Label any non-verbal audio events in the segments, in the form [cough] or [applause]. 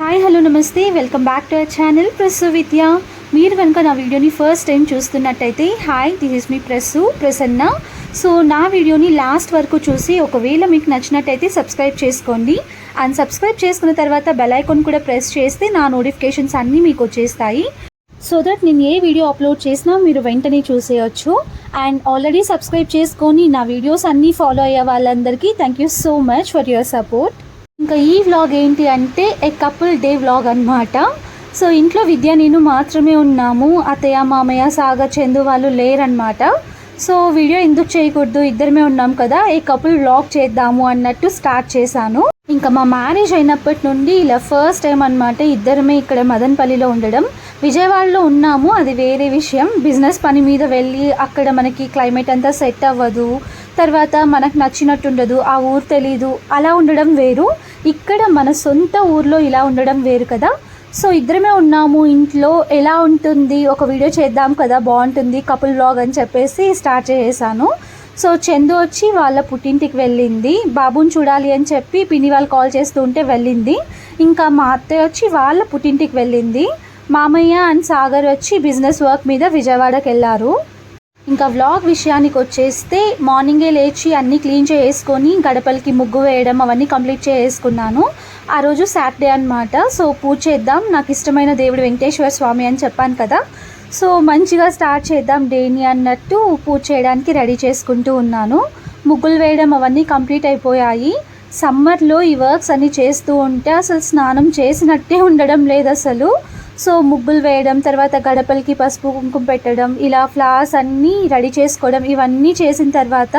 Hi hello నమస్తే. Welcome back to our channel Prasu Vidya. మీరు కనుక నా వీడియోని ఫస్ట్ టైం చూస్తున్నట్టయితే hi this is me Prasu Prasanna. So నా వీడియోని లాస్ట్ వరకు చూసి ఒకవేళ మీకు నచ్చినట్టయితే సబ్స్క్రైబ్ చేసుకోండి. అండ్ సబ్స్క్రైబ్ చేసుకున్న తర్వాత బెల్ ఐకాన్ కూడా ప్రెస్ చేస్తే నా నోటిఫికేషన్స్ అన్నీ మీకు వచ్చేస్తాయి. సో దట్ నేను ఏ వీడియో అప్లోడ్ చేసినా మీరు వెంటనే చూసేయచ్చు. అండ్ ఆల్రెడీ సబ్స్క్రైబ్ చేసుకొని నా వీడియోస్ అన్నీ ఫాలో అయ్యే వాళ్ళందరికీ thank you so much for your support. ఇంకా ఈ వ్లాగ్ ఏంటి అంటే ఏ కపుల్ డే వ్లాగ్ అన్నమాట. సో ఇంట్లో విద్య నేను మాత్రమే ఉన్నాము. అత్తయ్య మామయ్య సాగర్ చందు వాళ్ళు లేరనమాట సో వీడియో ఎందుకు చేయకూడదు? ఇద్దరమే ఉన్నాం కదా. ఏ కపుల్ వ్లాగ్ చేద్దాము అన్నట్టు స్టార్ట్ చేశాను. ఇంకా మా మ్యారేజ్ అయినప్పటి నుండి ఇలా ఫస్ట్ టైం అనమాట ఇద్దరమే ఇక్కడ మదనపల్లిలో ఉండడం. విజయవాడలో ఉన్నాము. అది వేరే విషయం. బిజినెస్ పని మీద వెళ్ళి అక్కడ మనకి క్లైమేట్ అంతా సెట్ అవ్వదు. తర్వాత మనకు నచ్చినట్టు ఉండదు ఆ ఊరు తెలీదు అలా ఉండడం వేరు. ఇక్కడ మన సొంత ఊర్లో ఇలా ఉండడం వేరు కదా. సో ఇద్దరమే ఉన్నాము ఇంట్లో ఎలా ఉంటుంది ఒక వీడియో చేద్దాం కదా బాగుంటుంది కపుల్ బ్లాగ్ అని చెప్పేసి స్టార్ట్ చేసేసాను. సో చందు వచ్చి వాళ్ళ పుట్టింటికి వెళ్ళింది. బాబుని చూడాలి అని చెప్పి పిన్ని వాళ్ళు కాల్ చేస్తూ ఉంటే వెళ్ళింది. ఇంకా మా అత్తయ్య వచ్చి వాళ్ళ పుట్టింటికి వెళ్ళింది. మామయ్య అండ్ సాగర్ వచ్చి బిజినెస్ వర్క్ మీద విజయవాడకి వెళ్ళారు ఇంకా వ్లాగ్ విషయానికి వచ్చేస్తే మార్నింగే లేచి అన్నీ క్లీన్ చేసుకొని గడపలకి ముగ్గు వేయడం అవన్నీ కంప్లీట్ చేసుకున్నాను ఆ రోజు సాటర్డే అనమాట సో పూజ చేద్దాం. నాకు ఇష్టమైన దేవుడు వెంకటేశ్వర స్వామి అని చెప్పాను కదా. సో మంచిగా స్టార్ట్ చేద్దాం డేని అన్నట్టు పూజ చేయడానికి రెడీ చేసుకుంటూ ఉన్నాను. ముగ్గులు వేయడం అవన్నీ కంప్లీట్ అయిపోయాయి. సమ్మర్లో ఈ వర్క్స్ అన్నీ చేస్తూ ఉంటే అసలు స్నానం చేసినట్టే ఉండడం లేదు అసలు. సో ముగ్గులు వేయడం తర్వాత గడపలకి పసుపు కుంకుమ పెట్టడం ఇలా ఫ్లవర్స్ అన్నీ రెడీ చేసుకోవడం ఇవన్నీ చేసిన తర్వాత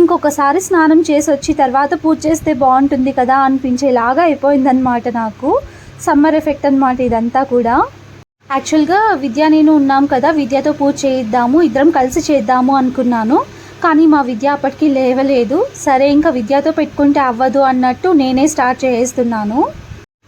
ఇంకొకసారి స్నానం చేసి వచ్చి తర్వాత పూజ చేస్తే బాగుంటుంది కదా అనిపించేలాగా అయిపోయిందనమాట నాకు. సమ్మర్ ఎఫెక్ట్ అనమాట ఇదంతా కూడా. యాక్చువల్గా విద్య నేను ఉన్నాం కదా విద్యతో పూజ చేయిద్దాము ఇద్దరం కలిసి చేద్దాము అనుకున్నాను. కానీ మా విద్య అప్పటికి లేవలేదు. సరే ఇంకా విద్యతో పెట్టుకుంటే అవ్వదు అన్నట్టు నేనే స్టార్ట్ చేస్తున్నాను.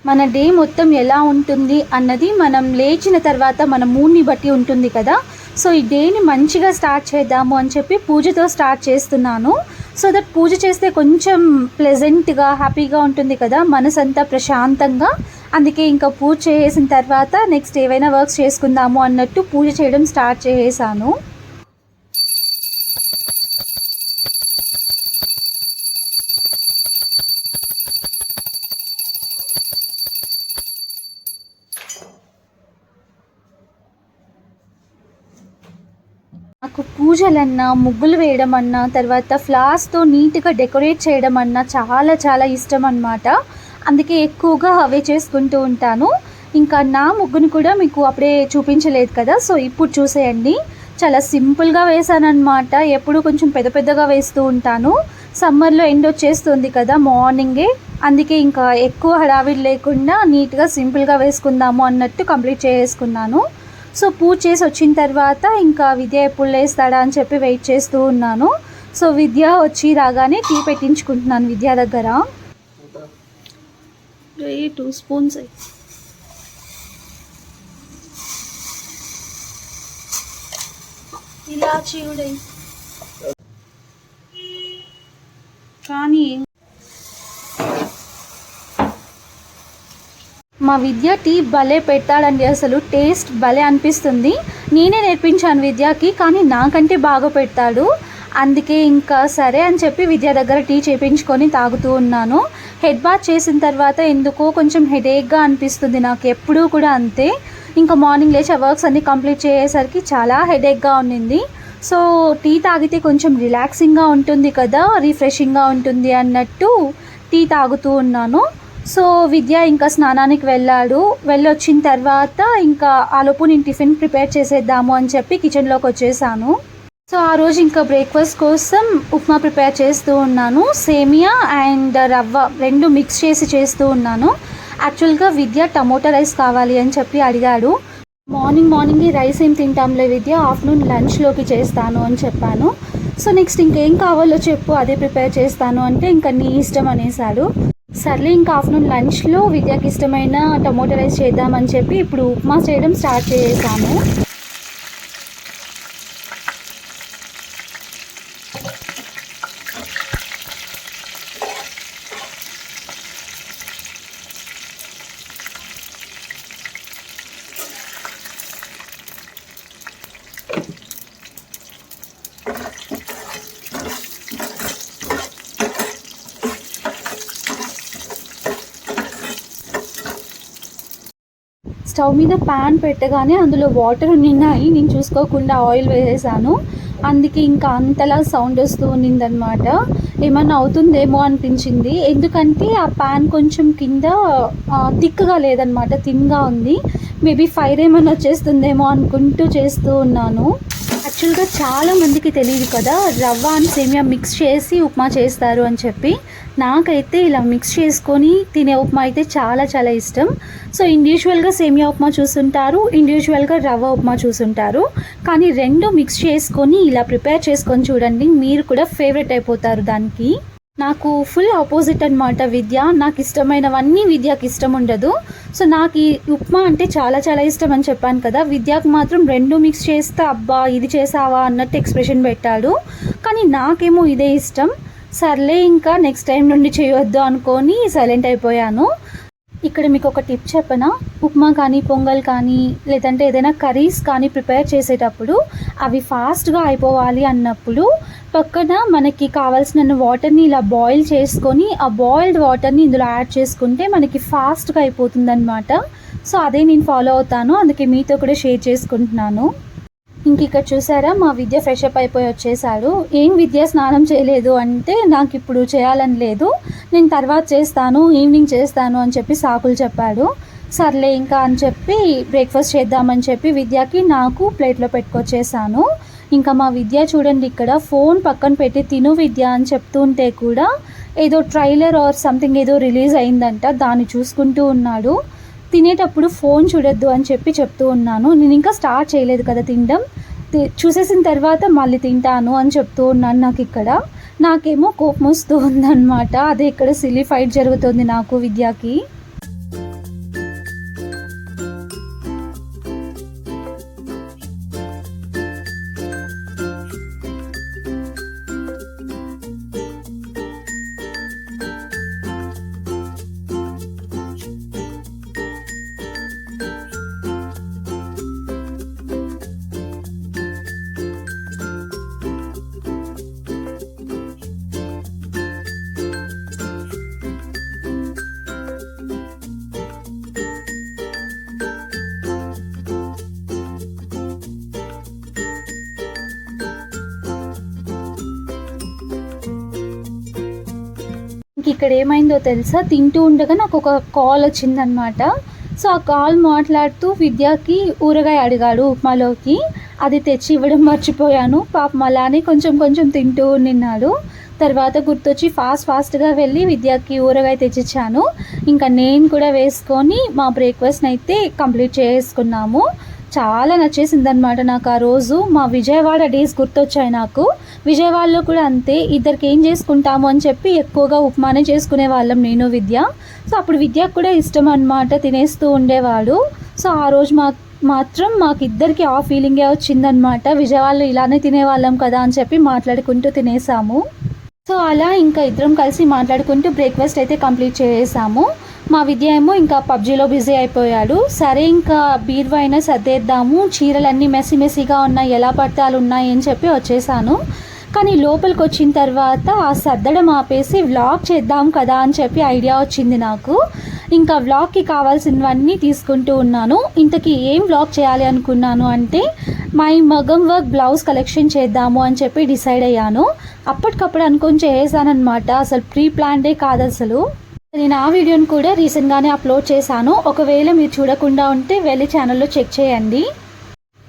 మన డే మొత్తం ఎలా ఉంటుంది అన్నది మనం లేచిన తర్వాత మన మూడ్ని బట్టి ఉంటుంది కదా. సో ఈ డేని మంచిగా స్టార్ట్ చేద్దాము అని చెప్పి పూజతో స్టార్ట్ చేస్తున్నాను. సో దట్ పూజ చేస్తే కొంచెం ప్లెజెంట్గా హ్యాపీగా ఉంటుంది కదా మనసంతా ప్రశాంతంగా. అందుకే ఇంకా పూజ చేసిన తర్వాత నెక్స్ట్ ఏవైనా వర్క్స్ చేసుకుందాము అన్నట్టు పూజ చేయడం స్టార్ట్ చేసేసాను. నాకు ముగ్గులు వేయడం అన్నా తర్వాత ఫ్లవర్స్తో నీట్గా డెకరేట్ చేయడం అన్నా చాలా చాలా ఇష్టం అన్నమాట అందుకే ఎక్కువగా అవే చేసుకుంటూ ఉంటాను. ఇంకా నా ముగ్గుని కూడా మీకు అప్పుడే చూపించలేదు కదా సో ఇప్పుడు చూసేయండి. చాలా సింపుల్గా వేసానమాట ఎప్పుడు కొంచెం పెద్ద పెద్దగా వేస్తూ ఉంటాను. సమ్మర్లో ఎండ్ వచ్చేస్తుంది కదా మార్నింగే. అందుకే ఇంకా ఎక్కువ హడావిడి లేకుండా నీట్గా సింపుల్గా వేసుకుందాము అన్నట్టు కంప్లీట్ చేసుకున్నాను. సో పూజ చేసి వచ్చిన తర్వాత ఇంకా విద్య ఎప్పుడు లేస్తాడా అని చెప్పి వెయిట్ చేస్తూ ఉన్నాను. సో విద్య వచ్చి రాగానే టీ పెట్టించుకుంటున్నాను విద్య దగ్గర. టూ స్పూన్స్ ఇలా కూడా కానీ మా విద్య టీ భలే పెడతాడండి అసలు. టేస్ట్ భలే అనిపిస్తుంది. నేనే నేర్పించాను విద్యకి కానీ నాకంటే బాగా పెడతాడు అందుకే ఇంకా సరే అని చెప్పి విద్య దగ్గర టీ చేపించుకొని తాగుతూ ఉన్నాను. హెడ్ బాత్ చేసిన తర్వాత ఎందుకో కొంచెం హెడేక్గా అనిపిస్తుంది నాకు. ఎప్పుడూ కూడా అంతే. ఇంకా మార్నింగ్ లేచి వర్క్స్ అన్నీ కంప్లీట్ చేసేసరికి చాలా హెడేక్గా ఉండింది. సో టీ తాగితే కొంచెం రిలాక్సింగ్గా ఉంటుంది కదా రిఫ్రెషింగ్గా ఉంటుంది అన్నట్టు టీ తాగుతూ ఉన్నాను. సో విద్య ఇంకా స్నానానికి వెళ్ళాడు. వెళ్ళొచ్చిన తర్వాత ఇంకా ఆలోపు నేను టిఫిన్ ప్రిపేర్ చేసేద్దాము అని చెప్పి కిచెన్లోకి వచ్చేసాను. సో ఆ రోజు ఇంకా బ్రేక్ఫాస్ట్ కోసం ఉప్మా ప్రిపేర్ చేస్తూ ఉన్నాను. సేమియా అండ్ రవ్వ రెండు మిక్స్ చేసి చేస్తూ ఉన్నాను. యాక్చువల్గా విద్య టమోటా రైస్ కావాలి అని చెప్పి అడిగాడు. మార్నింగ్ మార్నింగ్ రైస్ ఏం తింటాంలే విద్య ఆఫ్టర్నూన్ లంచ్లోకి చేస్తాను అని చెప్పాను. సో నెక్స్ట్ ఇంకేం కావాలో చెప్పు అదే ప్రిపేర్ చేస్తాను అంటే ఇంకా నీ ఇష్టం అనేసాడు. సర్లే ఇంకా ఆఫ్టర్నూన్ లంచ్లో విద్యాకి ఇష్టమైన టమోటా రైస్ చేద్దామని చెప్పి ఇప్పుడు ఉప్మా చేయడం స్టార్ట్ చేసాము. స్టవ్ మీద ప్యాన్ పెట్టగానే అందులో వాటర్ నిన్నాయి. నేను చూసుకోకుండా ఆయిల్ వేసేసాను. అందుకే ఇంకా అంతలా సౌండ్ వస్తూ ఉన్నిందనమాట ఏమన్నా అవుతుందేమో అనిపించింది. ఎందుకంటే ఆ ప్యాన్ కొంచెం కింద థిక్గా లేదనమాట థిన్గా ఉంది. మేబీ ఫైర్ ఏమైనా వచ్చేస్తుందేమో అనుకుంటూ చేస్తూ ఉన్నాను. యాక్చువల్గా చాలా మందికి తెలియదు కదా రవ్వ అని సేమియా మిక్స్ చేసి ఉప్మా చేస్తారు అని చెప్పి. నాకైతే ఇలా మిక్స్ చేసుకొని తినే ఉప్మా అయితే చాలా చాలా ఇష్టం. సో ఇండివిజువల్గా సేమియా ఉప్మా చూస్తుంటారు ఇండివిజువల్గా రవ్వ ఉప్మా చూస్తుంటారు కానీ రెండు మిక్స్ చేసుకొని ఇలా ప్రిపేర్ చేసుకొని చూడండి మీరు కూడా ఫేవరెట్ అయిపోతారు దానికి. నాకు ఫుల్ ఆపోజిట్ అనమాట విద్య. నాకు ఇష్టమైనవన్నీ విద్యకి ఇష్టం ఉండదు. సో నాకు ఈ ఉప్మా అంటే చాలా చాలా ఇష్టం అని చెప్పాను కదా. విద్యకు మాత్రం రెండు మిక్స్ చేస్తే అబ్బా ఇది చేసావా అన్నట్టు ఎక్స్ప్రెషన్ పెట్టాడు. కానీ నాకేమో ఇదే ఇష్టం. సర్లే ఇంకా నెక్స్ట్ టైం నుండి చేయొద్దు అనుకొని సైలెంట్ అయిపోయాను. ఇక్కడ మీకు ఒక టిప్ చెప్పనా? ఉప్మా కానీ పొంగల్ కానీ లేదంటే ఏదైనా కర్రీస్ కానీ ప్రిపేర్ చేసేటప్పుడు అవి ఫాస్ట్గా అయిపోవాలి అన్నప్పుడు పక్కన మనకి కావాల్సిన వాటర్ని ఇలా బాయిల్ చేసుకొని ఆ బాయిల్డ్ వాటర్ని ఇందులో యాడ్ చేసుకుంటే మనకి ఫాస్ట్గా అయిపోతుంది అనమాట సో అదే నేను ఫాలో అవుతాను. అందుకే మీతో కూడా షేర్ చేసుకుంటున్నాను. ఇంక ఇక్కడ చూసారా? మా విద్య ఫ్రెష్ అప్ అయిపోయి వచ్చేసాడు. ఏం విద్య స్నానం చేయలేదు అంటే నాకు ఇప్పుడు చేయాలని లేదు. నేను తర్వాత చేస్తాను ఈవినింగ్ చేస్తాను అని చెప్పి సాకులు చెప్పాడు. సర్లే ఇంకా అని చెప్పి బ్రేక్ఫాస్ట్ చేద్దామని చెప్పి విద్యకి నాకు ప్లేట్లో పెట్టుకొచ్చేసాను. ఇంకా మా విద్య చూడండి ఇక్కడ ఫోన్ పక్కన పెట్టి తిను విద్య అని చెప్తుంటే కూడా ఏదో ట్రైలర్ ఆర్ సంథింగ్ ఏదో రిలీజ్ అయిందంట దాన్ని చూసుకుంటూ ఉన్నాడు. తినేటప్పుడు ఫోన్ చూడొద్దు అని చెప్పి చెప్తూ ఉన్నాను. నేను ఇంకా స్టార్ట్ చేయలేదు కదా తినడం. చూసేసిన తర్వాత మళ్ళీ తింటాను అని చెప్తూ ఉన్నాను నాకు ఇక్కడ. నాకేమో కోపం వస్తూ ఉందన్నమాట. అదే ఇక్కడ సిల్లీ ఫైట్ జరుగుతుంది నాకు విద్యాకి. ఇక్కడ ఏమైందో తెలుసా? తింటూ ఉండగా నాకు ఒక కాల్ వచ్చిందనమాట సో ఆ కాల్ మాట్లాడుతూ విద్యకి ఊరగాయ అడిగాడు ఉప్మాలోకి. అది తెచ్చి ఇవ్వడం మర్చిపోయాను. పాపం అలానే కొంచెం కొంచెం తింటూ నిన్నాడు తర్వాత గుర్తొచ్చి ఫాస్ట్ ఫాస్ట్గా వెళ్ళి విద్యకి ఊరగాయ తెచ్చిచ్చాను. ఇంకా నేను కూడా వేసుకొని మా బ్రేక్ఫాస్ట్ని అయితే కంప్లీట్ చేసుకున్నాము. చాలా నచ్చేసింది అనమాట నాకు ఆ రోజు. మా విజయవాడ డేస్ గుర్తొచ్చాయి నాకు. విజయవాడలో కూడా అంతే. ఇద్దరికి ఏం చేసుకుంటాము అని చెప్పి ఎక్కువగా ఉప్మానే చేసుకునే వాళ్ళం నేను విద్య. సో అప్పుడు విద్యకు కూడా ఇష్టం అనమాట తినేస్తూ ఉండేవాడు. సో ఆ రోజు మా మాత్రం మాకు ఇద్దరికి ఆ ఫీలింగే వచ్చిందనమాట విజయవాడలో ఇలానే తినేవాళ్ళం కదా అని చెప్పి మాట్లాడుకుంటూ తినేసాము. సో అలా ఇంకా ఇద్దరం కలిసి మాట్లాడుకుంటూ బ్రేక్ఫాస్ట్ అయితే కంప్లీట్ చేసాము మా విద్య ఏమో ఇంకా పబ్జీలో బిజీ అయిపోయాడు. సరే ఇంకా బీరువా అయినా సర్దేద్దాము. చీరలన్నీ మెస్సీ మెస్సీగా ఉన్నాయి ఎలా పడితే ఉన్నాయి అని చెప్పి వచ్చేసాను. కానీ లోపలికి వచ్చిన తర్వాత ఆ సర్దడం ఆపేసి వ్లాగ్ చేద్దాం కదా అని చెప్పి ఐడియా వచ్చింది నాకు. ఇంకా వ్లాగ్కి కావాల్సినవన్నీ తీసుకుంటూ ఉన్నాను. ఇంతకీ ఏం వ్లాగ్ చేయాలి అనుకున్నాను అంటే my maggam work blouse collection చేద్దాము అని చెప్పి డిసైడ్ అయ్యాను. అప్పటికప్పుడు అనుకుని చేసానమాట అసలు ప్రీ ప్లాన్డే కాదు అసలు. నేను ఆ వీడియోని కూడా రీసెంట్గానే అప్లోడ్ చేశాను. ఒకవేళ మీరు చూడకుండా ఉంటే వెళ్ళి ఛానల్లో చెక్ చేయండి.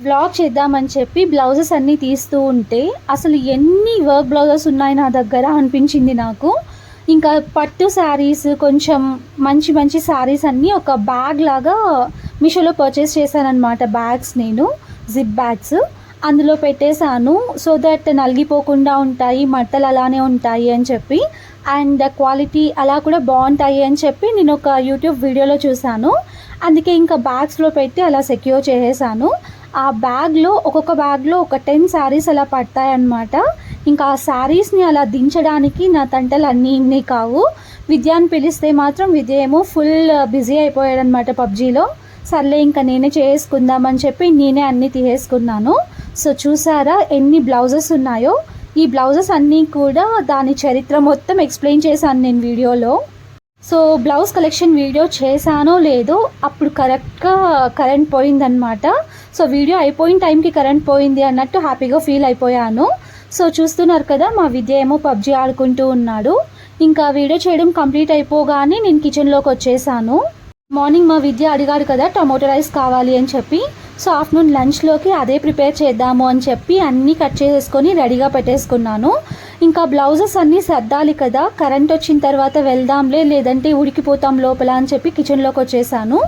బ్లాగ్ చేద్దామని చెప్పి బ్లౌజెస్ అన్నీ తీస్తూ ఉంటే అసలు ఎన్ని వర్క్ బ్లౌజెస్ ఉన్నాయి నా దగ్గర అనిపించింది నాకు. ఇంకా పట్టు శారీస్ కొంచెం మంచి మంచి శారీస్ అన్నీ ఒక బ్యాగ్ లాగా మీషోలో పర్చేస్ చేశానమాట బ్యాగ్స్ నేను జిప్ బ్యాగ్స్ అందులో పెట్టేశాను. సో దట్ నలిగిపోకుండా ఉంటాయి మట్టలు అలానే ఉంటాయి అని చెప్పి. అండ్ క్వాలిటీ అలా కూడా బాగుంటాయి అని చెప్పి నేను ఒక యూట్యూబ్ వీడియోలో చూశాను. అందుకే ఇంకా బ్యాగ్స్లో పెట్టి అలా సెక్యూర్ చేసేసాను ఆ బ్యాగ్లో ఒక్కొక్క బ్యాగ్లో ఒక టెన్ శారీస్ అలా పడతాయన్నమాట. ఇంకా ఆ శారీస్ని అలా దించడానికి నా తంటలు అన్నీ ఇన్ని కావు. విద్యాని పిలిస్తే మాత్రం విద్య ఏమో ఫుల్ బిజీ అయిపోయాడనమాట పబ్జీలో. సర్లే ఇంకా నేనే చేసుకుందామని చెప్పి నేనే అన్నీ తీసేసుకున్నాను. సో చూసారా ఎన్ని బ్లౌజెస్ ఉన్నాయో? ఈ బ్లౌజెస్ అన్నీ కూడా దాని చరిత్ర మొత్తం ఎక్స్ప్లెయిన్ చేశాను నేను వీడియోలో. సో బ్లౌజ్ కలెక్షన్ వీడియో చేశానో లేదో అప్పుడు కరెక్ట్గా కరెంట్ పోయిందనమాట సో వీడియో అయిపోయిన టైంకి కరెంట్ పోయింది అన్నట్టు హ్యాపీగా ఫీల్ అయిపోయాను. సో చూస్తున్నారు కదా మా విద్య ఏమో పబ్జి ఆడుకుంటూ ఉన్నాడు. ఇంకా వీడియో చేయడం కంప్లీట్ అయిపోగానే నేను కిచెన్లోకి వచ్చేసాను. మార్నింగ్ మా విద్య అడిగాడు కదా టమోటో రైస్ కావాలి అని చెప్పి. సో ఆఫ్టర్నూన్ లంచ్లోకి అదే ప్రిపేర్ చేద్దాము అని చెప్పి అన్నీ కట్ చేసేసుకొని రెడీగా పెట్టేసుకున్నాను. ఇంకా బ్లౌజెస్ అన్నీ సర్దాలి కదా కరెంట్ వచ్చిన తర్వాత వెళ్దాంలే లేదంటే ఉడికిపోతాం లోపల అని చెప్పి కిచెన్లోకి వచ్చేసాను.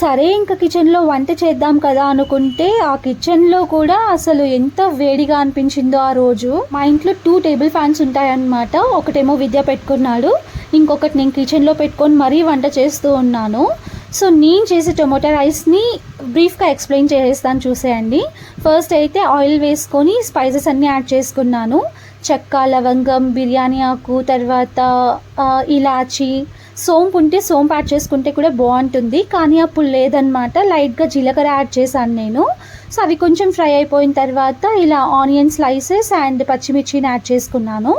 సరే ఇంకా కిచెన్లో వంట చేద్దాం కదా అనుకుంటే ఆ కిచెన్లో కూడా అసలు ఎంత వేడిగా అనిపించిందో ఆ రోజు. మా ఇంట్లో టూ టేబుల్ ఫ్యాన్స్ ఉంటాయన్నమాట ఒకటేమో విద్య పెట్టుకున్నాడు ఇంకొకటి నేను కిచెన్లో పెట్టుకొని మరీ వంట చేస్తూ ఉన్నాను. సో నేను చేసే టొమాటో రైస్ని బ్రీఫ్గా ఎక్స్ప్లెయిన్ చేసేస్తాను చూసేయండి. ఫస్ట్ అయితే ఆయిల్ వేసుకొని స్పైసెస్ అన్నీ యాడ్ చేసుకున్నాను. చెక్క లవంగం బిర్యానీ ఆకు తర్వాత ఇలాచి. సోంపు ఉంటే సోంపు యాడ్ చేసుకుంటే కూడా బాగుంటుంది. కానీ అప్పుడు లేదనమాట లైట్గా జీలకర్ర యాడ్ చేశాను నేను. సో అవి కొంచెం ఫ్రై అయిపోయిన తర్వాత ఇలా ఆనియన్ స్లైసెస్ అండ్ పచ్చిమిర్చిని యాడ్ చేసుకున్నాను.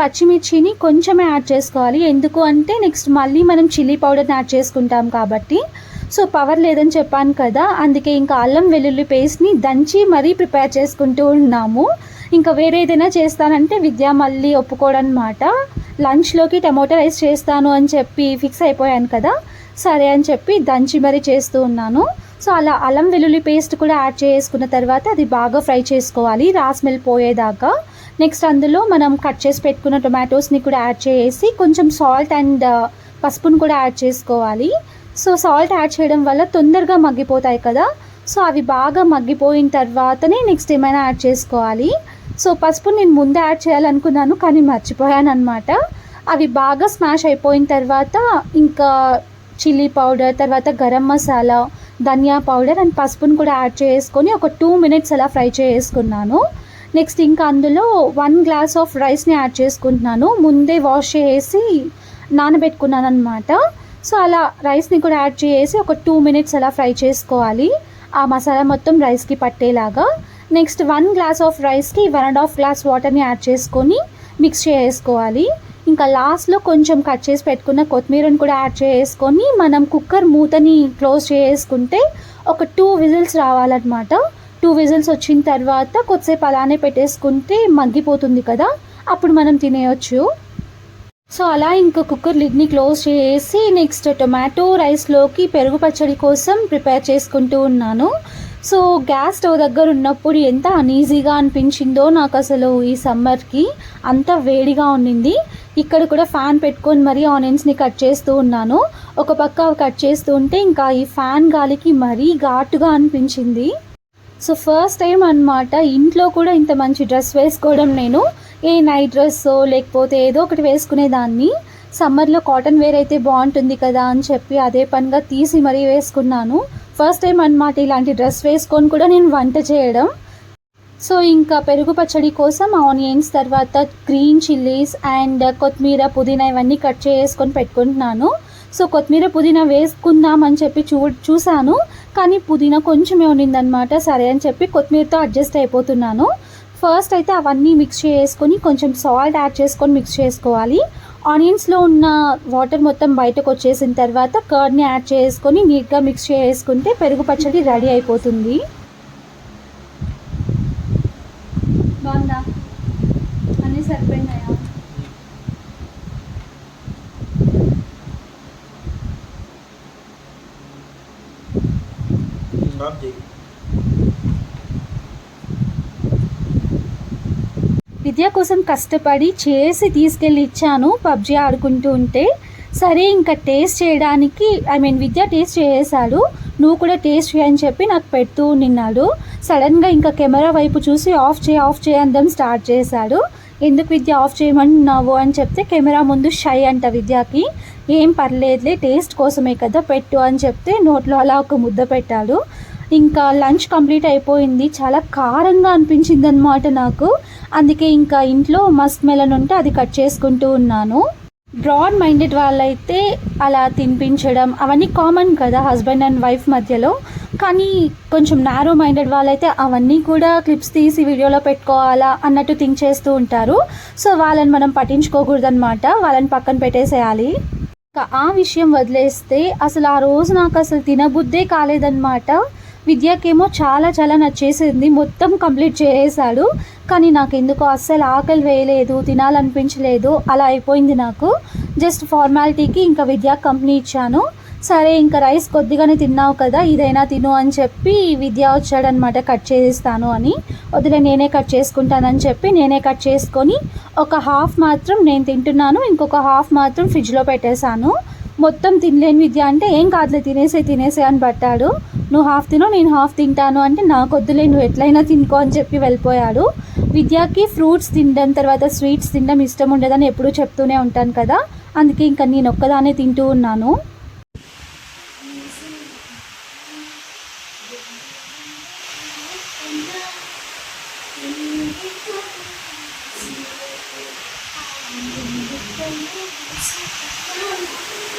పచ్చిమిర్చిని కొంచెమే యాడ్ చేసుకోవాలి. ఎందుకు అంటే నెక్స్ట్ మళ్ళీ మనం చిల్లీ పౌడర్ని యాడ్ చేసుకుంటాం కాబట్టి. సో పవర్ లేదని చెప్పాను కదా. అందుకే ఇంకా అల్లం వెల్లుల్లి పేస్ట్ని దంచి మరీ ప్రిపేర్ చేసుకుంటూ ఉన్నాము. ఇంకా వేరే ఏదైనా చేస్తానంటే విద్య మళ్ళీ ఒప్పుకోడనమాట లంచ్లోకి టమోటా రైస్ చేస్తాను అని చెప్పి ఫిక్స్ అయిపోయాను కదా. సరే అని చెప్పి దంచి మరీ చేస్తూ ఉన్నాను. సో అలా అల్లం వెల్లుల్లి పేస్ట్ కూడా యాడ్ చేసుకున్న తర్వాత అది బాగా ఫ్రై చేసుకోవాలి. రాస్మెల్ పోయేదాకా. నెక్స్ట్ అందులో మనం కట్ చేసి పెట్టుకున్న టొమాటోస్ని కూడా యాడ్ చేసి కొంచెం సాల్ట్ అండ్ uh, పసుపును కూడా యాడ్ చేసుకోవాలి. సో సాల్ట్ యాడ్ చేయడం వల్ల తొందరగా మగ్గిపోతాయి కదా. సో అవి బాగా మగ్గిపోయిన తర్వాతనే నెక్స్ట్ ఏమైనా యాడ్ చేసుకోవాలి. సో పసుపు నేను ముందే యాడ్ చేయాలనుకున్నాను కానీ మర్చిపోయాను అనమాట అవి బాగా స్మాష్ అయిపోయిన తర్వాత ఇంకా చిల్లీ పౌడర్ తర్వాత గరం మసాలా ధనియా పౌడర్ అండ్ పసుపును కూడా యాడ్ చేసుకొని ఒక టూ మినిట్స్ అలా ఫ్రై చేసుకున్నాను. నెక్స్ట్ ఇంకా అందులో వన్ గ్లాస్ ఆఫ్ రైస్ని యాడ్ చేసుకుంటున్నాను. ముందే వాష్ చేసి నానబెట్టుకున్నాను అనమాట సో అలా రైస్ని కూడా యాడ్ చేసి ఒక టూ మినిట్స్ అలా ఫ్రై చేసుకోవాలి. ఆ మసాలా మొత్తం రైస్కి పట్టేలాగా. నెక్స్ట్ వన్ గ్లాస్ ఆఫ్ రైస్కి వన్ అండ్ హాఫ్ గ్లాస్ వాటర్ని యాడ్ చేసుకొని మిక్స్ చేసుకోవాలి. ఇంకా లాస్ట్లో కొంచెం కట్ చేసి పెట్టుకున్న కొత్తిమీరని కూడా యాడ్ చేసుకొని మనం కుక్కర్ మూతని క్లోజ్ చేసుకుంటే ఒక టూ విజిల్స్ రావాలన్నమాట. టూ విజిల్స్ వచ్చిన తర్వాత కొద్దిసేపు అలానే పెట్టేసుకుంటే మగ్గిపోతుంది కదా అప్పుడు మనం తినేయచ్చు. సో అలా ఇంకా కుక్కర్ లిడ్ని క్లోజ్ చేసి నెక్స్ట్ టొమాటో రైస్లోకి పెరుగు పచ్చడి కోసం ప్రిపేర్ చేసుకుంటూ ఉన్నాను. సో గ్యాస్ స్టవ్ దగ్గర ఉన్నప్పుడు ఎంత అనీజీగా అనిపించిందో నాకు అసలు ఈ సమ్మర్కి అంత వేడిగా ఉండింది. ఇక్కడ కూడా ఫ్యాన్ పెట్టుకొని మరీ ఆనియన్స్ని కట్ చేస్తూ ఉన్నాను. ఒక పక్క కట్ చేస్తూ ఉంటే ఇంకా ఈ ఫ్యాన్ గాలికి మరీ ఘాటుగా అనిపించింది. సో ఫస్ట్ టైం అన్నమాట ఇంట్లో కూడా ఇంత మంచి డ్రెస్ వేసుకోవడం నేను. ఏ నైట్ డ్రెస్ లేకపోతే ఏదో ఒకటి వేసుకునేదాన్ని. సమ్మర్లో కాటన్ వేర్ అయితే బాగుంటుంది కదా అని చెప్పి అదే పనిగా తీసి మరీ వేసుకున్నాను. ఫస్ట్ టైం అన్నమాట ఇలాంటి డ్రెస్ వేసుకొని కూడా నేను వంట చేయడం. సో ఇంకా పెరుగు పచ్చడి కోసం ఆనియన్స్ తర్వాత గ్రీన్ చిల్లీస్ అండ్ కొత్తిమీర పుదీనా ఇవన్నీ కట్ చేసుకొని పెట్టుకుంటున్నాను. సో కొత్తిమీర పుదీనా వేసుకుందాం అని చెప్పి చూ చూసాను కానీ పుదీనా కొంచెమే ఉండిందనమాట సరే అని చెప్పి కొత్తిమీరతో అడ్జస్ట్ అయిపోతున్నాను. ఫస్ట్ అయితే అవన్నీ మిక్స్ చేసుకొని కొంచెం సాల్ట్ యాడ్ చేసుకొని మిక్స్ చేసుకోవాలి. ఆనియన్స్లో ఉన్న వాటర్ మొత్తం బయటకు వచ్చేసిన తర్వాత కర్డ్ని యాడ్ చేసుకొని నీట్గా మిక్స్ చేసుకుంటే పెరుగు పచ్చడి రెడీ అయిపోతుంది. బాగుందా? అన్నీ సరిపోయినాయా? డ్రాప్ చేయి విద్య కోసం కష్టపడి చేసి తీసుకెళ్ళి ఇచ్చాను పబ్జి ఆడుకుంటూ ఉంటే. సరే ఇంకా టేస్ట్ చేయడానికి ఐ మీన్ విద్య టేస్ట్ చేసేసాడు నువ్వు కూడా టేస్ట్ చేయని చెప్పి నాకు పెడుతూ నిన్నాడు సడన్గా ఇంకా కెమెరా వైపు చూసి ఆఫ్ చేయి ఆఫ్ చేయందం స్టార్ట్ చేశాడు. ఎందుకు విద్య ఆఫ్ చేయమన్నావు అని చెప్తే కెమెరా ముందు షై అంట విద్యకి. ఏం పర్లేదులే టేస్ట్ కోసమే కదా పెట్టు అని చెప్తే నోట్లో అలా ఒక ముద్ద పెట్టాడు. ఇంకా లంచ్ కంప్లీట్ అయిపోయింది. చాలా కారంగా అనిపించింది అనమాట నాకు. అందుకే ఇంకా ఇంట్లో మస్క్ మెలన్ ఉంటే అది కట్ చేసుకుంటూ ఉన్నాను. బ్రాడ్ మైండెడ్ వాళ్ళైతే అలా తినిపించడం అవన్నీ కామన్ కదా హస్బెండ్ అండ్ వైఫ్ మధ్యలో. కానీ కొంచెం నారో మైండెడ్ వాళ్ళైతే అవన్నీ కూడా క్లిప్స్ తీసి వీడియోలో పెట్టుకోవాలా అన్నట్టు థింక్ చేస్తూ ఉంటారు. సో వాళ్ళని మనం పట్టించుకోకూడదన్నమాట. వాళ్ళని పక్కన పెట్టేసేయాలి. ఇంకా ఆ విషయం వదిలేస్తే అసలు ఆ రోజు నాకు అసలు తినబుద్దే కాలేదన్నమాట. విద్యకేమో చాలా చాలా నచ్చేసింది. మొత్తం కంప్లీట్ చేసేసాడు కానీ నాకు ఎందుకో అస్సలు ఆకలి వేయలేదు తినాలనిపించలేదు. అలా అయిపోయింది నాకు. జస్ట్ ఫార్మాలిటీకి ఇంకా విద్యా కంపెనీ ఇచ్చాను. సరే ఇంకా రైస్ కొద్దిగానే తిన్నావు కదా ఇదైనా తిను అని చెప్పి విద్య వచ్చాడనమాట కట్ చేస్తాను అని. వదిలే నేనే కట్ చేసుకుంటానని చెప్పి నేనే కట్ చేసుకొని ఒక హాఫ్ మాత్రం నేను తింటున్నాను. ఇంకొక హాఫ్ మాత్రం ఫ్రిడ్జ్లో పెట్టేశాను. మొత్తం తినలేని విద్య అంటే ఏం కాదులే తినేసే తినేసే అని పట్టాడు. నువ్వు హాఫ్ తిను నేను హాఫ్ తింటాను అంటే నాకు వద్దులే నువ్వు ఎట్లయినా తినుకో అని చెప్పి వెళ్ళిపోయాడు. విద్యాకి ఫ్రూట్స్ తినడం తర్వాత స్వీట్స్ తినడం ఇష్టం ఉండదని ఎప్పుడూ చెప్తూనే ఉంటాను కదా. అందుకే ఇంకా నేను ఒక్కదానే తింటూ ఉన్నాను.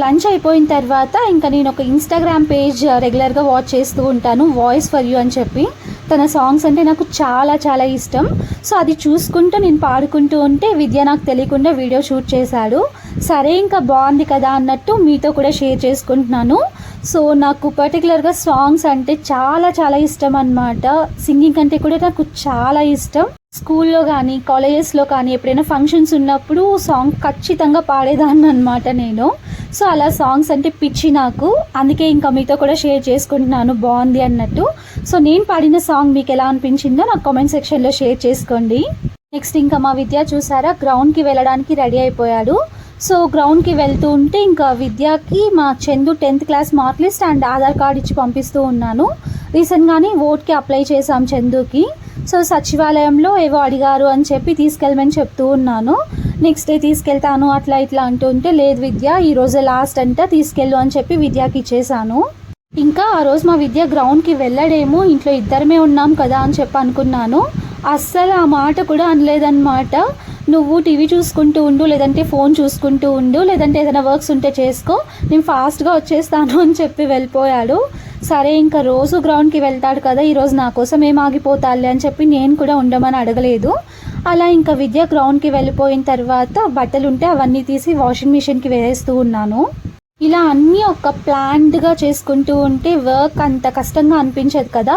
లంచ్ అయిపోయిన తర్వాత ఇంకా నేను ఒక ఇన్స్టాగ్రామ్ పేజ్ రెగ్యులర్గా వాచ్ చేస్తూ ఉంటాను. వాయిస్ ఫర్ యూ అని చెప్పి. తన సాంగ్స్ అంటే నాకు చాలా చాలా ఇష్టం. సో అది చూసుకుంటూ నేను పాడుకుంటూ ఉంటే విద్య నాకు తెలియకుండా వీడియో షూట్ చేశాడు. సరే ఇంకా బాగుంది కదా అన్నట్టు మీతో కూడా షేర్ చేసుకుంటున్నాను. సో నాకు పర్టికులర్గా సాంగ్స్ అంటే చాలా చాలా ఇష్టం అనమాట సింగింగ్ అంటే కూడా నాకు చాలా ఇష్టం. స్కూల్లో కానీ కాలేజెస్లో కానీ ఎప్పుడైనా ఫంక్షన్స్ ఉన్నప్పుడు సాంగ్ ఖచ్చితంగా పాడేదాన్ని అనమాట నేను. సో అలా సాంగ్స్ అంటే పిచ్చి నాకు. అందుకే ఇంకా మీతో కూడా షేర్ చేసుకుంటున్నాను బాగుంది అన్నట్టు. సో నేను పాడిన సాంగ్ మీకు ఎలా అనిపించిందో నాకు కామెంట్ సెక్షన్లో షేర్ చేసుకోండి. నెక్స్ట్ ఇంకా మా విద్య చూసారా గ్రౌండ్కి వెళ్ళడానికి రెడీ అయిపోయాడు. సో గ్రౌండ్కి వెళ్తూ ఉంటే ఇంకా విద్యాకి మా Chandu tenth class mark list and Aadhaar card ఇచ్చి పంపిస్తూ ఉన్నాను. రీసెంట్గానే ఓట్కి అప్లై చేశాం చందుకి. సో సచివాలయంలో ఏవో అడిగారు అని చెప్పి తీసుకెళ్ళమని చెప్తూ ఉన్నాను. నెక్స్ట్ డే తీసుకెళ్తాను అట్లా ఇట్లా అంటుంటే లేదు విద్య ఈరోజే లాస్ట్ అంట తీసుకెళ్ళు అని చెప్పి విద్యకి ఇచ్చేసాను. ఇంకా ఆ రోజు మా విద్య గ్రౌండ్కి వెళ్ళడేమో ఇంట్లో ఇద్దరమే ఉన్నాం కదా అని చెప్పి అనుకున్నాను. అస్సలు ఆ మాట కూడా అనలేదన్నమాట. నువ్వు టీవీ చూసుకుంటూ ఉండు లేదంటే ఫోన్ చూసుకుంటూ ఉండు లేదంటే ఏదైనా వర్క్స్ ఉంటే చేసుకో నేను ఫాస్ట్గా వచ్చేస్తాను అని చెప్పి వెళ్ళిపోయాడు. సరే ఇంకా రోజు గ్రౌండ్కి వెళ్తాడు కదా ఈరోజు నా కోసం ఏం ఆగిపోతాలే అని చెప్పి నేను కూడా ఉండమని అడగలేదు. అలా ఇంకా విద్య గ్రౌండ్కి వెళ్ళిపోయిన తర్వాత బట్టలు ఉంటే అవన్నీ తీసి వాషింగ్ మిషన్కి వేస్తూ ఉన్నాను. ఇలా అన్నీ ఒక ప్లాన్డ్గా చేసుకుంటూ ఉంటే వర్క్ అంత కష్టంగా అనిపించదు కదా.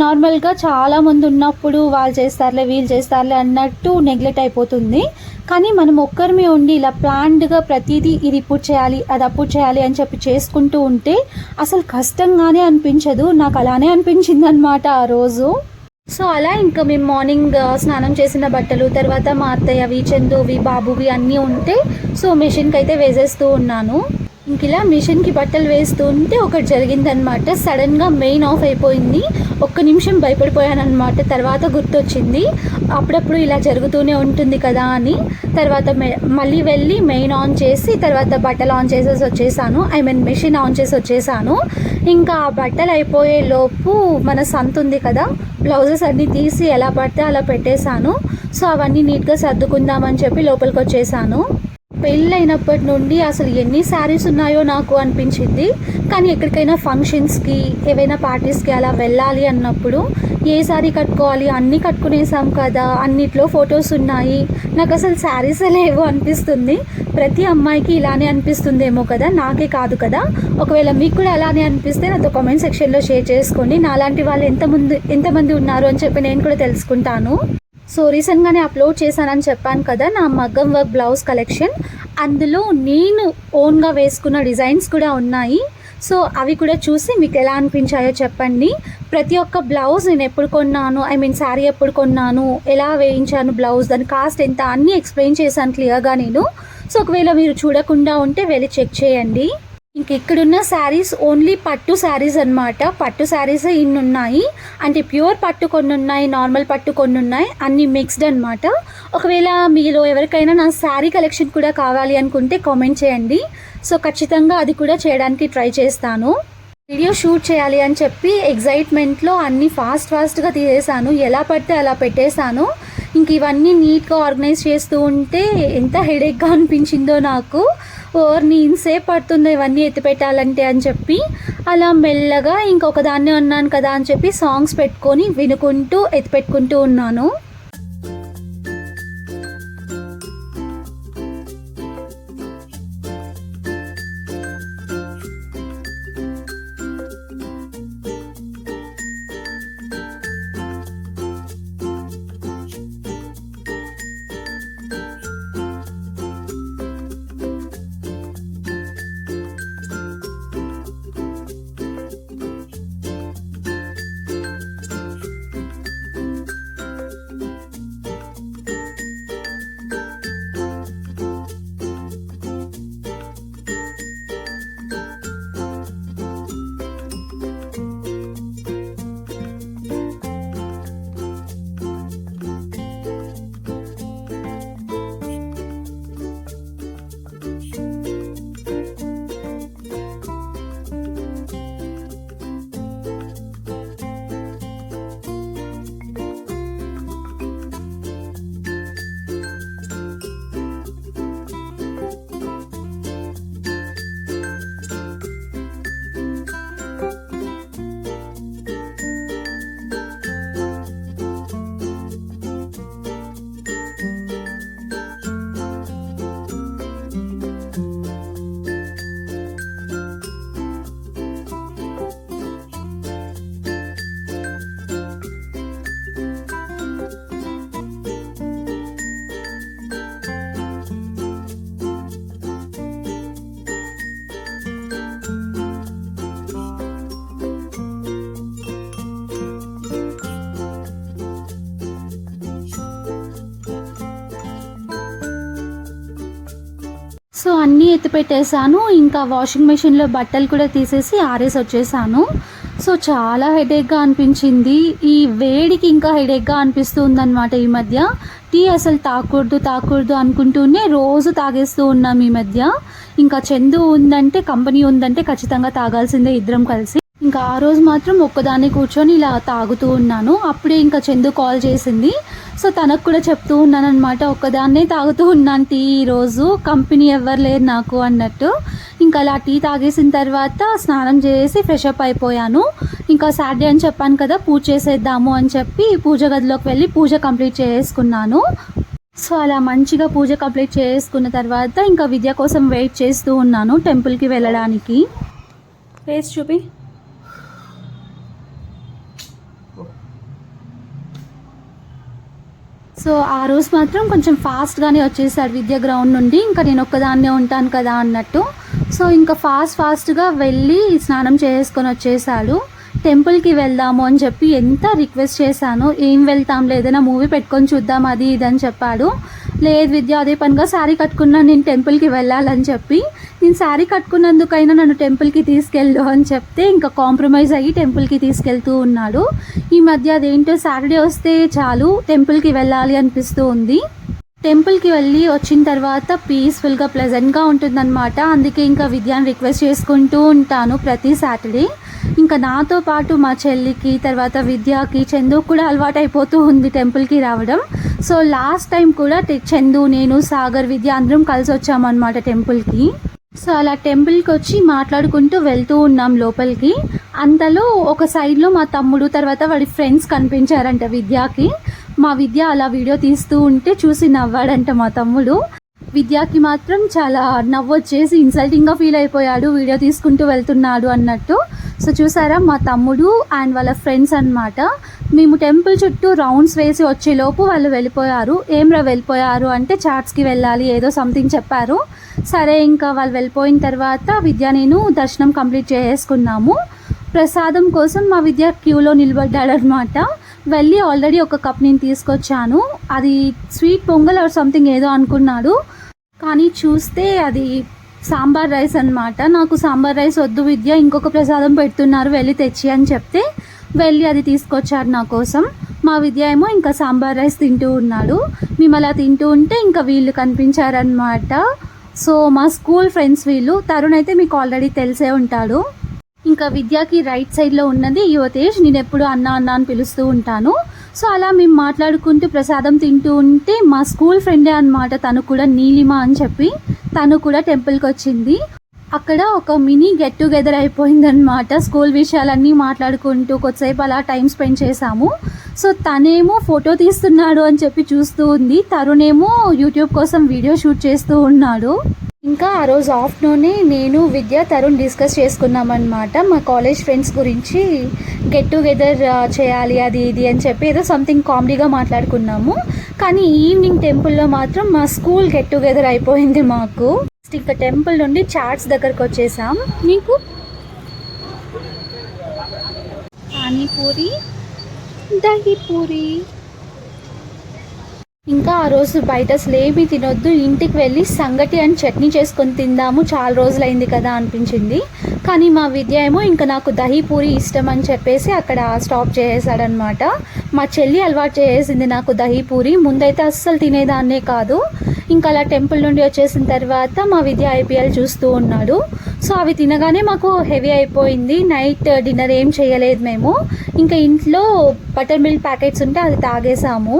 నార్మల్గా చాలామంది ఉన్నప్పుడు వాళ్ళు చేస్తారులే వీళ్ళు చేస్తారులే అన్నట్టు నెగ్లెక్ట్ అయిపోతుంది. కానీ మనం ఒక్కరిమే ఉండి ఇలా ప్లాన్డ్గా ప్రతిదీ ఇది ఇప్పుడు చేయాలి అది అప్పుడు చేయాలి అని చెప్పి చేసుకుంటూ ఉంటే అసలు కష్టంగానే అనిపించదు. నాకు అలానే అనిపించింది అనమాట ఆ రోజు. సో అలా ఇంకా మేము మార్నింగ్ స్నానం చేసిన బట్టలు తర్వాత మా అత్తయ్యవి చందువి బాబువి అన్నీ ఉంటే సో మెషిన్కి అయితే వేసేస్తూ ఉన్నాను. ఇలా మిషన్కి బట్టలు వేస్తూ ఉంటే ఒకటి జరిగిందనమాట సడన్గా మెయిన్ ఆఫ్ అయిపోయింది. ఒక్క నిమిషం భయపడిపోయానమాట తర్వాత గుర్తొచ్చింది. అప్పుడప్పుడు ఇలా జరుగుతూనే ఉంటుంది కదా అని. తర్వాత మళ్ళీ వెళ్ళి మెయిన్ ఆన్ చేసి తర్వాత బట్టలు ఆన్ చేసేసి వచ్చేసాను. ఐ మీన్ మిషన్ ఆన్ చేసి వచ్చేసాను. ఇంకా ఆ బట్టలు అయిపోయే లోపు మన సంత ఉంది కదా బ్లౌజెస్ అన్నీ తీసి ఎలా పడితే అలా పెట్టేశాను. సో అవన్నీ నీట్గా సర్దుకుందామని చెప్పి లోపలికి వచ్చేసాను. పెళ్ళైనప్పటి నుండి అసలు ఎన్ని శారీస్ ఉన్నాయో నాకు అనిపించింది. కానీ ఎక్కడికైనా ఫంక్షన్స్కి ఏవైనా పార్టీస్కి అలా వెళ్ళాలి అన్నప్పుడు ఏ శారీ కట్టుకోవాలి అన్నీ కట్టుకునేసాం కదా అన్నిట్లో ఫొటోస్ ఉన్నాయి. నాకు అసలు శారీస్ [laughs] లేవు అనిపిస్తుంది. ప్రతి అమ్మాయికి ఇలానే అనిపిస్తుందేమో కదా నాకే కాదు కదా. ఒకవేళ మీకు కూడా అలానే అనిపిస్తే నాతో కామెంట్ సెక్షన్లో షేర్ చేసుకోండి. నాలాంటి వాళ్ళు ఎంతమంది ఎంతమంది ఉన్నారు అని చెప్పి నేను కూడా తెలుసుకుంటాను. సో రీసెంట్గానే అప్లోడ్ చేశానని చెప్పాను కదా నా మగ్గం వర్క్ బ్లౌజ్ కలెక్షన్. అందులో నేను ఓన్గా వేసుకున్న డిజైన్స్ కూడా ఉన్నాయి. సో అవి కూడా చూసి మీకు ఎలా అనిపించాయో చెప్పండి. ప్రతి ఒక్క బ్లౌజ్ నేను ఎప్పుడు కొన్నాను ఐ మీన్ శారీ ఎప్పుడు కొన్నాను ఎలా వేయించాను బ్లౌజ్ దాని కాస్ట్ ఎంత అన్నీ ఎక్స్ప్లెయిన్ చేశాను క్లియర్గా నేను. సో ఒకవేళ మీరు చూడకుండా ఉంటే వెళ్ళి చెక్ చేయండి. ఇంక ఇక్కడున్న శారీస్ ఓన్లీ పట్టు శారీస్ అన్నమాట. పట్టు శారీస్ ఇన్ని ఉన్నాయి అంటే ప్యూర్ పట్టు కొన్ని ఉన్నాయి నార్మల్ పట్టు కొన్ని ఉన్నాయి అన్ని మిక్స్డ్ అనమాట ఒకవేళ మీలో ఎవరికైనా నా శారీ కలెక్షన్ కూడా కావాలి అనుకుంటే కామెంట్ చేయండి. సో ఖచ్చితంగా అది కూడా చేయడానికి ట్రై చేస్తాను. వీడియో షూట్ చేయాలి అని చెప్పి ఎగ్జైట్మెంట్లో అన్నీ ఫాస్ట్ ఫాస్ట్గా తీసేసాను. ఎలా పడితే అలా పెట్టేశాను. ఇంక ఇవన్నీ నీట్గా ఆర్గనైజ్ చేస్తూ ఉంటే ఎంత హెడేక్గా అనిపించిందో నాకు. ఓర్ని ఇంతసేపు పడుతుంది ఇవన్నీ ఎత్తి పెట్టాలంటే అని చెప్పి అలా మెల్లగా ఇంకొక దాన్ని ఉన్నాను కదా అని చెప్పి సాంగ్స్ పెట్టుకొని వినుకుంటూ ఎత్తి పెట్టుకుంటూ ఉన్నాను. అన్నీ ఎత్తిపెట్టేశాను. ఇంకా వాషింగ్ మెషిన్లో బట్టలు కూడా తీసేసి ఆరేసి వచ్చేసాను. సో చాలా హెడేక్గా అనిపించింది. ఈ వేడికి ఇంకా హెడేక్గా అనిపిస్తుంది ఉందన్నమాట ఈ మధ్య. టీ అసలు తాకూడదు తాకూడదు అనుకుంటూనే రోజు తాగేస్తూ ఉన్నాం ఈ మధ్య. ఇంకా చందు ఉందంటే కంపెనీ ఉందంటే ఖచ్చితంగా తాగాల్సిందే ఇద్దరం కలిసి. ఇంకా ఆ రోజు మాత్రం ఒక్కదాన్ని కూర్చొని ఇలా తాగుతూ ఉన్నాను. అప్పుడే ఇంకా చందు కాల్ చేసింది. సో తనకు కూడా చెప్తూ ఉన్నాను అనమాట ఒక్కదాన్నే తాగుతూ ఉన్నాను టీ ఈరోజు కంపెనీ ఎవ్వరు లేరు నాకు అన్నట్టు. ఇంకా అలా టీ తాగేసిన తర్వాత స్నానం చేసి ఫ్రెష్ అప్ అయిపోయాను. ఇంకా సాటర్డే అని చెప్పాను కదా పూజ చేసేద్దాము అని చెప్పి పూజ గదిలోకి వెళ్ళి పూజ కంప్లీట్ చేసుకున్నాను. సో అలా మంచిగా పూజ కంప్లీట్ చేసుకున్న తర్వాత ఇంకా విద్య కోసం వెయిట్ చేస్తూ ఉన్నాను టెంపుల్కి వెళ్ళడానికి. ఫేస్ చూపి. సో ఆ రోజు మాత్రం కొంచెం ఫాస్ట్గానే వచ్చేసాడు విద్య గ్రౌండ్ నుండి. ఇంకా నేను ఒక్కదాన్నే ఉంటాను కదా అన్నట్టు. సో ఇంకా ఫాస్ట్ ఫాస్ట్గా వెళ్ళి స్నానం చేసుకొని వచ్చేసాడు. టెంపుల్కి వెళ్దాము అని చెప్పి ఎంత రిక్వెస్ట్ చేశాను ఏం వెళ్తాం ఏదైనా మూవీ పెట్టుకొని చూద్దాం అది ఇది అని చెప్పాడు. లేదు విద్య అదే పనిగా శారీ కట్టుకున్నా నేను టెంపుల్కి వెళ్ళాలని చెప్పి నేను శారీ కట్టుకున్నందుకైనా నన్ను టెంపుల్కి తీసుకెళ్ళు అని చెప్తే ఇంకా కాంప్రమైజ్ అయ్యి టెంపుల్కి తీసుకెళ్తూ ఉన్నాడు. ఈ మధ్య అదేంటో సాటర్డే వస్తే చాలు టెంపుల్కి వెళ్ళాలి అనిపిస్తూ ఉంది. టెంపుల్కి వెళ్ళి వచ్చిన తర్వాత పీస్ఫుల్గా ప్లెజెంట్గా ఉంటుందన్నమాట. అందుకే ఇంకా విద్యాన్ని రిక్వెస్ట్ చేసుకుంటూ ఉంటాను ప్రతి సాటర్డే. ఇంకా నాతో పాటు మా చెల్లికి తర్వాత విద్యకి చందు కూడా అలవాటు అయిపోతూ ఉంది టెంపుల్కి రావడం. సో లాస్ట్ టైం కూడా చందు నేను సాగర్ విద్య అందరం కలిసి వచ్చామన్నమాట టెంపుల్కి. సో అలా టెంపుల్కి వచ్చి మాట్లాడుకుంటూ వెళ్తూ ఉన్నాం లోపలికి. అంతలో ఒక సైడ్లో మా తమ్ముడు తర్వాత వాడి ఫ్రెండ్స్ కనిపించారంట విద్యాకి. మా విద్య అలా వీడియో తీస్తూ ఉంటే చూసి నవ్వాడంట మా తమ్ముడు. విద్యాకి మాత్రం చాలా నవ్వొచ్చేసి ఇన్సల్టింగ్గా ఫీల్ అయిపోయాడు వీడియో తీసుకుంటూ వెళ్తున్నాడు అన్నట్టు. సో చూసారా మా తమ్ముడు అండ్ వాళ్ళ ఫ్రెండ్స్ అన్నమాట. మేము టెంపుల్ చుట్టూ రౌండ్స్ వేసి వచ్చేలోపు వాళ్ళు వెళ్ళిపోయారు. ఏమ్రా వెళ్ళిపోయారు అంటే చాట్స్కి వెళ్ళాలి ఏదో సంథింగ్ చెప్పారు. సరే ఇంకా వాళ్ళు వెళ్ళిపోయిన తర్వాత విద్య నేను దర్శనం కంప్లీట్ చేసుకున్నాము. ప్రసాదం కోసం మా విద్య క్యూలో నిలబడ్డాడనమాట వెళ్ళి ఆల్రెడీ ఒక కప్ నేను తీసుకొచ్చాను. అది స్వీట్ పొంగల్ ఆర్ సంథింగ్ ఏదో అనుకున్నాడు. కానీ చూస్తే అది సాంబార్ రైస్ అన్నమాట. నాకు సాంబార్ రైస్ వద్దు విద్య ఇంకొక ప్రసాదం పెడుతున్నారు వెళ్ళి తెచ్చి అని చెప్తే వెళ్ళి అది తీసుకొచ్చారు నా కోసం. మా విద్య ఏమో ఇంకా సాంబార్ రైస్ తింటూ ఉన్నాడు. మేము అలా తింటూ ఉంటే ఇంకా వీళ్ళు కనిపించారనమాట సో మా స్కూల్ ఫ్రెండ్స్ వీళ్ళు తరుణ్ అయితే మీకు ఆల్రెడీ తెలిసే ఉంటాడు. ఇంకా విద్యాకి రైట్ సైడ్లో ఉన్నది యువతేష్. నేను ఎప్పుడు అన్న అన్న అని పిలుస్తూ ఉంటాను. సో అలా మేము మాట్లాడుకుంటూ ప్రసాదం తింటూ ఉంటే మా స్కూల్ ఫ్రెండే అన్నమాట. తను కూడా నీలిమ అని చెప్పి తను కూడా టెంపుల్కి వచ్చింది. అక్కడ ఒక మినీ గెట్ టుగెదర్ అయిపోయిందనమాట స్కూల్ విషయాలన్నీ మాట్లాడుకుంటూ కొద్దిసేపు అలా టైం స్పెండ్ చేశాము. సో తనేమో ఫోటో తీస్తున్నాడు అని చెప్పి చూస్తూ ఉంది. తరుణేమో యూట్యూబ్ కోసం వీడియో షూట్ చేస్తూ ఉన్నాడు. ఇంకా ఆ రోజు ఆఫ్టర్నూనే నేను విద్య తరుణ్ డిస్కస్ చేసుకున్నామన్నమాట. మా కాలేజ్ ఫ్రెండ్స్ గురించి గెట్ టుగెదర్ చేయాలి అది ఇది అని చెప్పి ఏదో సంథింగ్ కామెడీగా మాట్లాడుకున్నాము. కానీ ఈవినింగ్ టెంపుల్లో మాత్రం మా స్కూల్ గెట్ టుగెదర్ అయిపోయింది మాకు. ఇంకా టెంపుల్ నుండి చాట్స్ దగ్గరకు వచ్చేసాం. నీకు పానీపూరి దహీపూరి. ఇంకా ఆ రోజు బయట ఏమీ తినొద్దు ఇంటికి వెళ్ళి సంగటి అని చట్నీ చేసుకొని తిందాము. చాలా రోజులైంది కదా అనిపించింది. కానీ మా విద్య ఏమో ఇంకా నాకు దహీ పూరి ఇష్టం అని చెప్పేసి అక్కడ స్టాప్ చేసేసాడనమాట మా చెల్లి అలవాటు చేసేసింది నాకు దహీ పూరి ముందైతే అస్సలు తినేదాన్నే కాదు. ఇంకా అలా టెంపుల్ నుండి వచ్చేసిన తర్వాత మా విద్య ఐపీఎల్ చూస్తూ ఉన్నాడు. సో అవి తినగానే మాకు హెవీ అయిపోయింది. నైట్ డిన్నర్ ఏం చేయలేదు మేము. ఇంకా ఇంట్లో బటర్ మిల్క్ ప్యాకెట్స్ ఉంటే అది తాగేసాము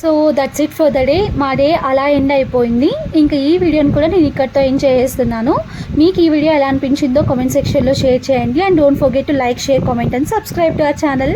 so that's it for the day మా డే అలా ఎండ్ అయిపోయింది. ఇంకా ఈ వీడియోని కూడా నేను ఇక్కడితో ఏం చేస్తున్నాను. మీకు ఈ వీడియో ఎలా అనిపించిందో కామెంట్ సెక్షన్లో షేర్ చేయండి. And don't forget to like share comment and subscribe to our channel